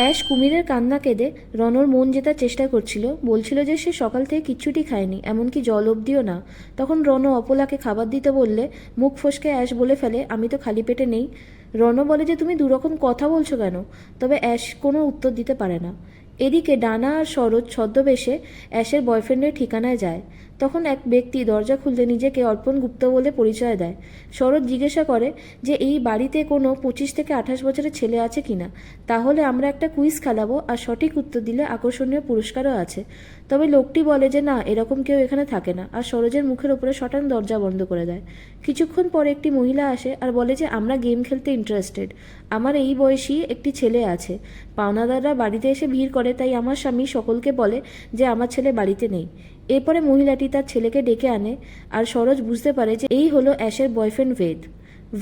Ash কুমিরের কান্না কেঁদে রনর মন জেতার চেষ্টা করছিল। বলছিল যে সে সকাল থেকে কিচ্ছুটি খায়নি, এমনকি জল অবধিও না। তখন রন অপলাকে খাবার দিতে বললে, মুখ ফসকে অ্যাশ বলে ফেলে, আমি তো খালি পেটে নেই। রন বলে যে, তুমি দুরকম কথা বলছো কেন? তবে অ্যাশ কোনো উত্তর দিতে পারে না। এদিকে ডানা আর সরোজ ছদ্মবেশে অ্যাশের বয়ফ্রেন্ডের ঠিকানায় যায়। তখন এক ব্যক্তি দরজা খুলতে নিজেকে অর্পণ গুপ্ত বলে পরিচয় দেয়। শরৎ জিজ্ঞাসা করে যে, এই বাড়িতে কোনো পঁচিশ থেকে আঠাশ বছরের ছেলে আছে কিনা? তাহলে আমরা একটা কুইজ খেলাবো আর সঠিক উত্তর দিলে আকর্ষণীয় পুরস্কারও আছে। তবে লোকটি বলে যে, না, এরকম কেউ এখানে থাকে না। আর সরোজের মুখের ওপরে শটান দরজা বন্ধ করে দেয়। কিছুক্ষণ পরে একটি মহিলা আসে আর বলে যে, আমরা গেম খেলতে ইন্টারেস্টেড আমার এই বয়সী একটি ছেলে আছে। পাওনাদাররা বাড়িতে এসে ভিড় করে, তাই আমার স্বামী সকলকে বলে যে, আমার ছেলে বাড়িতে নেই। এরপরে মহিলাটি তার ছেলেকে ডেকে আনে আর সরোজ বুঝতে পারে যে এই হলো অ্যাশের বয়ফ্রেন্ড বেদ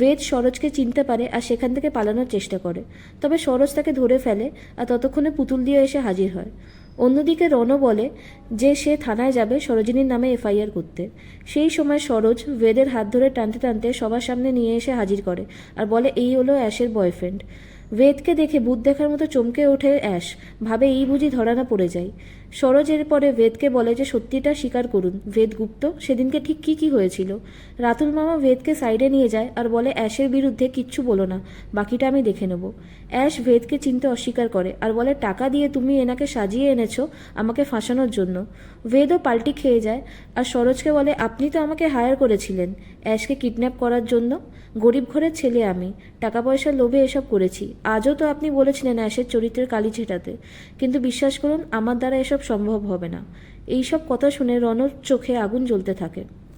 বেদ সরোজকে চিনতে পারে আর সেখান থেকে পালানোর চেষ্টা করে। তবে সরোজ তাকে ধরে ফেলে আর ততক্ষণে পুতুল দিয়ে এসে হাজির হয়। অন্যদিকে রণ বলে যে সে থানায় যাবে সরোজিনীর নামে এফআইআর করতে। সেই সময় সরোজ বেদের হাত ধরে টানতে টানতে সবার সামনে নিয়ে এসে হাজির করে আর বলে, এই হলো অ্যাশের বয়ফ্রেন্ড। বেদকে দেখে ভূত দেখার মতো চমকে ওঠে অ্যাশ। ভাবে এই বুঝি ধরানা পড়ে যায়। সরোজ পরে বেদকে বলে যে, সত্যিটা স্বীকার করুন। বেদ গুপ্ত, সেদিনকে ঠিক কী কী হয়েছিল? রাতুল মামা বেদকে সাইডে নিয়ে যায় আর বলে, অ্যাশের বিরুদ্ধে কিচ্ছু বলো না, বাকিটা আমি দেখে নেব। অ্যাশ ভেদকে চিনতে অস্বীকার করে আর বলে, টাকা দিয়ে তুমি এনাকে সাজিয়ে এনেছো আমাকে ফাঁসানোর জন্য। ভেদও পাল্টি খেয়ে যায় আর সরোজকে বলে, আপনি তো আমাকে হায়ার করেছিলেন। অ্যাশকে কিডন্যাপ করার জন্য? গরিব ঘরের ছেলে আমি। টাকা পয়সার লোভে এসব করেছি। আজও তো আপনি বলেছিলেন অ্যাশের চরিত্রের কালি ছেটাতে। কিন্তু বিশ্বাস করুন, আমার দ্বারা এসব সম্ভব হবে না। এইসব কথা শুনে রনর চোখে আগুন জ্বলতে থাকে।